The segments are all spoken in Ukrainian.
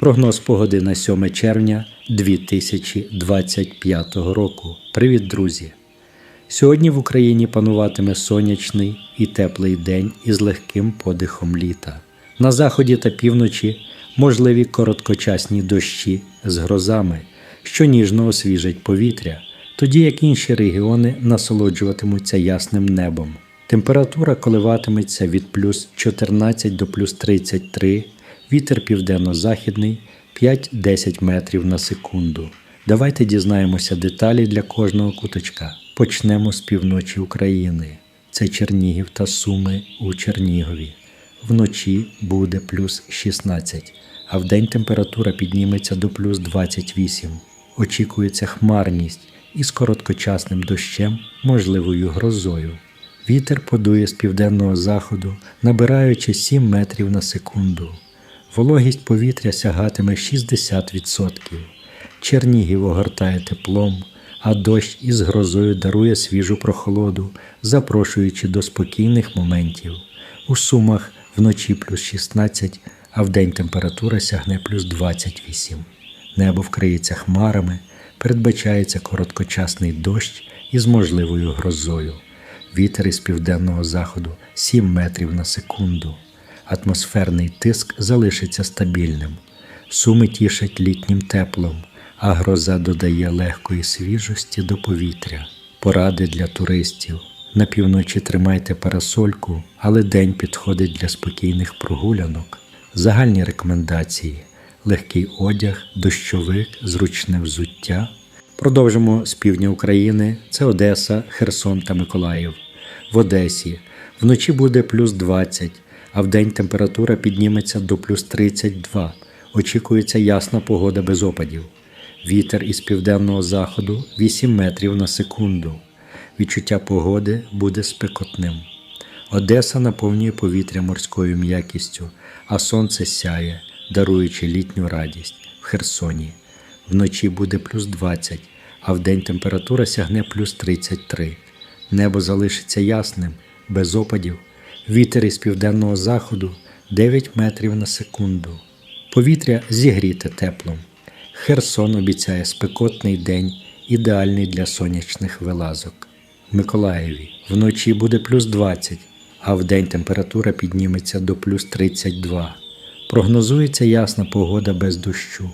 Прогноз погоди на 7 червня 2025 року. Привіт, друзі! Сьогодні в Україні пануватиме сонячний і теплий день із легким подихом літа. На заході та півночі можливі короткочасні дощі з грозами, що ніжно освіжать повітря, тоді як інші регіони насолоджуватимуться ясним небом. Температура коливатиметься від плюс 14 до плюс 33, вітер південно-західний 5-10 метрів на секунду. Давайте дізнаємося деталі для кожного куточка. Почнемо з півночі України. Це Чернігів та Суми у Чернігові. Вночі буде плюс 16, а вдень температура підніметься до плюс 28. Очікується хмарність із короткочасним дощем, можливою грозою. Вітер подує з південного заходу, набираючи 7 метрів на секунду. Вологість повітря сягатиме 60%. Чернігів огортає теплом, а дощ із грозою дарує свіжу прохолоду, запрошуючи до спокійних моментів. У Сумах вночі плюс 16, а вдень температура сягне плюс 28. Небо вкриється хмарами, передбачається короткочасний дощ із можливою грозою. Вітер із південного заходу 7 метрів на секунду. Атмосферний тиск залишиться стабільним. Суми тішать літнім теплом, а гроза додає легкої свіжості до повітря. Поради для туристів. На півночі тримайте парасольку, але день підходить для спокійних прогулянок. Загальні рекомендації: легкий одяг, дощовик, зручне взуття. Продовжимо з півдня України. Це Одеса, Херсон та Миколаїв. В Одесі вночі буде плюс 20, а вдень температура підніметься до плюс 32. Очікується ясна погода без опадів. Вітер із південного заходу 8 метрів на секунду. Відчуття погоди буде спекотним. Одеса наповнює повітря морською м'якістю, а сонце сяє, даруючи літню радість в Херсоні. Вночі буде плюс 20, а вдень температура сягне плюс 33. Небо залишиться ясним, без опадів. Вітер із південного заходу 9 метрів на секунду. Повітря зігріте теплом. Херсон обіцяє спекотний день, ідеальний для сонячних вилазок. В Миколаєві вночі буде плюс 20, а вдень температура підніметься до плюс 32. Прогнозується ясна погода без дощу.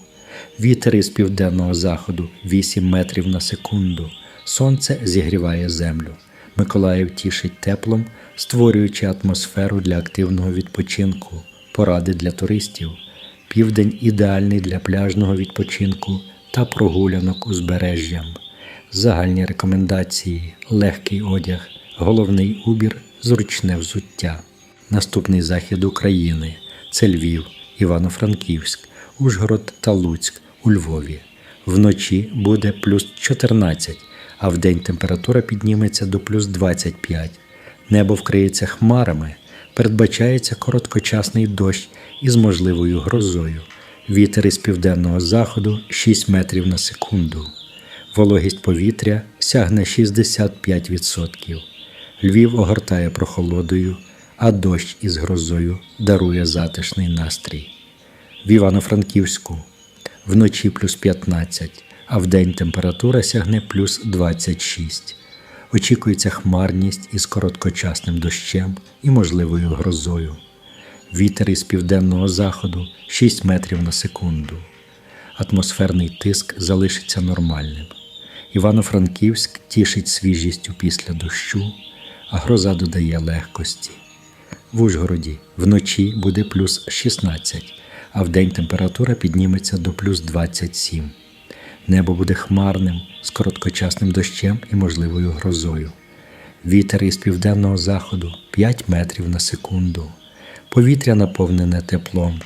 Вітер із південного заходу 8 метрів на секунду. Сонце зігріває землю. Миколаїв тішить теплом, створюючи атмосферу для активного відпочинку, поради для туристів. Південь ідеальний для пляжного відпочинку та прогулянок узбережжям. Загальні рекомендації: легкий одяг, головний убір, зручне взуття. Наступний захід України це Львів, Івано-Франківськ, Ужгород та Луцьк у Львові. Вночі буде плюс 14, а вдень температура підніметься до плюс 25. Небо вкриється хмарами, передбачається короткочасний дощ із можливою грозою. Вітер із південного заходу 6 метрів на секунду. Вологість повітря сягне 65%. Львів огортає прохолодою, а дощ із грозою дарує затишний настрій. В Івано-Франківську вночі плюс 15, а вдень температура сягне плюс 26. Очікується хмарність із короткочасним дощем і можливою грозою. Вітер із південного заходу 6 метрів на секунду. Атмосферний тиск залишиться нормальним. Івано-Франківськ тішить свіжістю після дощу, а гроза додає легкості. В Ужгороді вночі буде плюс 16, а вдень температура підніметься до плюс 27. Небо буде хмарним з короткочасним дощем і можливою грозою. Вітер із південного заходу 5 метрів на секунду. Повітря наповнене теплом.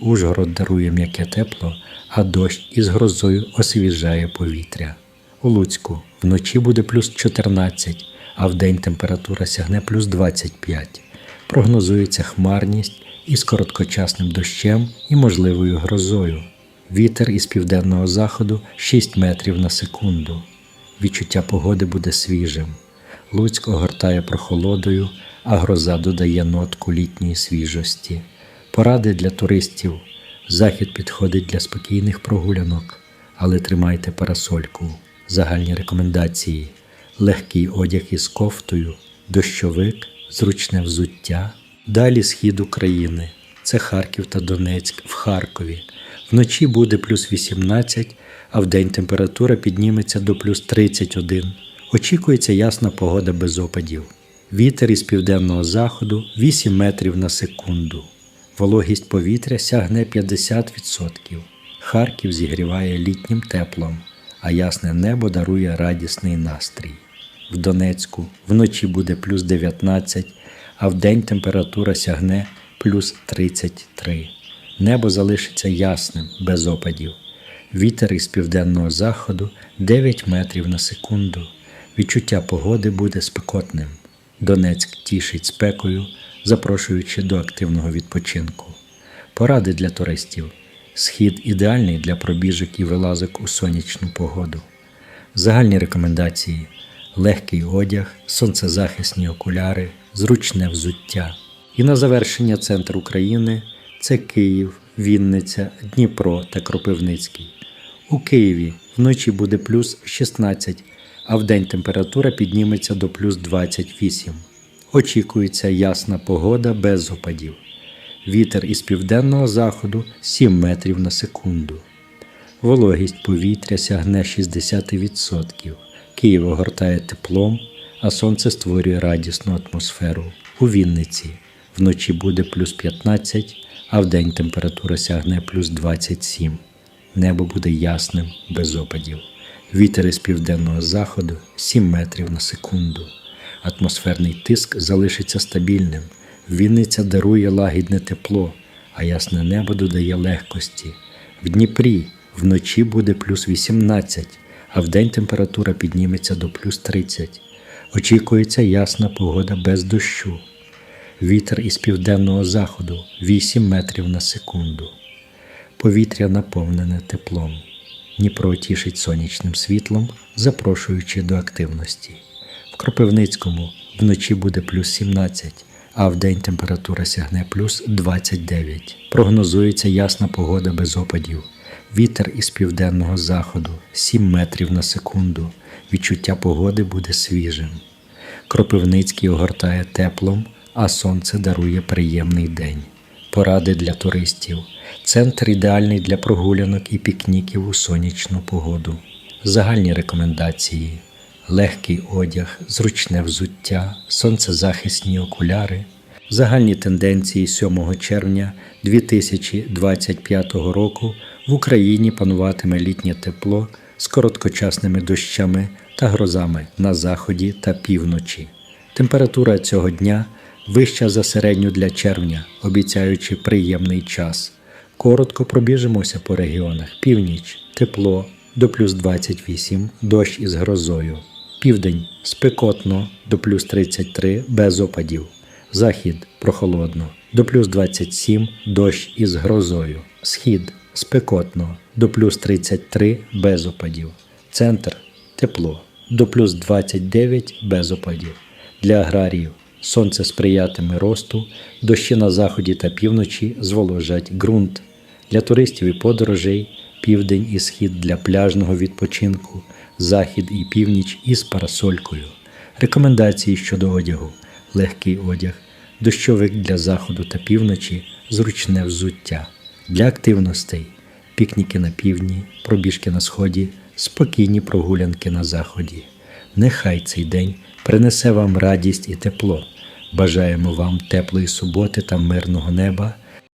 Ужгород дарує м'яке тепло, а дощ із грозою освіжає повітря. У Луцьку вночі буде плюс 14, а вдень температура сягне плюс 25. Прогнозується хмарність із короткочасним дощем і можливою грозою. Вітер із південного заходу 6 метрів на секунду. Відчуття погоди буде свіжим. Луцьк огортає прохолодою, а гроза додає нотку літньої свіжості. Поради для туристів: Захід підходить для спокійних прогулянок, але тримайте парасольку. Загальні рекомендації: легкий одяг із кофтою, дощовик, зручне взуття. Далі схід України. Це Харків та Донецьк в Харкові. Вночі буде плюс 18, а вдень температура підніметься до плюс 31. Очікується ясна погода без опадів. Вітер із південного заходу 8 метрів на секунду. Вологість повітря сягне 50%. Харків зігріває літнім теплом, а ясне небо дарує радісний настрій. В Донецьку вночі буде плюс 19, а вдень температура сягне плюс 33. Небо залишиться ясним, без опадів. Вітер із південного заходу 9 метрів на секунду. Відчуття погоди буде спекотним. Донецьк тішить спекою, запрошуючи до активного відпочинку. Поради для туристів. Схід ідеальний для пробіжок і вилазок у сонячну погоду. Загальні рекомендації: легкий одяг, сонцезахисні окуляри, зручне взуття. І на завершення центр України це Київ, Вінниця, Дніпро та Кропивницький. У Києві вночі буде плюс 16, а вдень температура підніметься до плюс 28. Очікується ясна погода без опадів. Вітер із південного заходу 7 метрів на секунду. Вологість повітря сягне 60%. Київ огортає теплом, а сонце створює радісну атмосферу. У Вінниці вночі буде плюс 15, а вдень температура сягне плюс 27. Небо буде ясним, без опадів. Вітер із південного заходу 7 метрів на секунду. Атмосферний тиск залишиться стабільним. Вінниця дарує лагідне тепло, а ясне небо додає легкості. В Дніпрі вночі буде плюс 18, а вдень температура підніметься до плюс 30. Очікується ясна погода без дощу. Вітер із південного заходу 8 метрів на секунду. Повітря наповнене теплом. Дніпро тішить сонячним світлом, запрошуючи до активності. В Кропивницькому вночі буде плюс 17, а вдень температура сягне плюс 29. Прогнозується ясна погода без опадів. Вітер із південного заходу 7 метрів на секунду. Відчуття погоди буде свіжим. Кропивницький огортає теплом, а сонце дарує приємний день. Поради для туристів. Центр ідеальний для прогулянок і пікніків у сонячну погоду. Загальні рекомендації: легкий одяг, зручне взуття, сонцезахисні окуляри. Загальні тенденції 7 червня 2025 року в Україні пануватиме літнє тепло з короткочасними дощами та грозами на заході та півночі. Температура цього дня вища за середню для червня, обіцяючи приємний час. Коротко пробіжимося по регіонах. Північ тепло до плюс 28, дощ із грозою. Південь спекотно до плюс 33 без опадів. Захід прохолодно до плюс 27, дощ із грозою. Схід спекотно до плюс 33 без опадів. Центр тепло до плюс 29 без опадів. Для аграріїв сонце сприятиме росту, дощі на заході та півночі зволожать ґрунт. Для туристів і подорожей південь і схід для пляжного відпочинку, захід і північ із парасолькою. Рекомендації щодо одягу: легкий одяг, дощовик для заходу та півночі, зручне взуття. Для активностей пікніки на півдні, пробіжки на сході, спокійні прогулянки на заході. Нехай цей день принесе вам радість і тепло. Бажаємо вам теплої суботи та мирного неба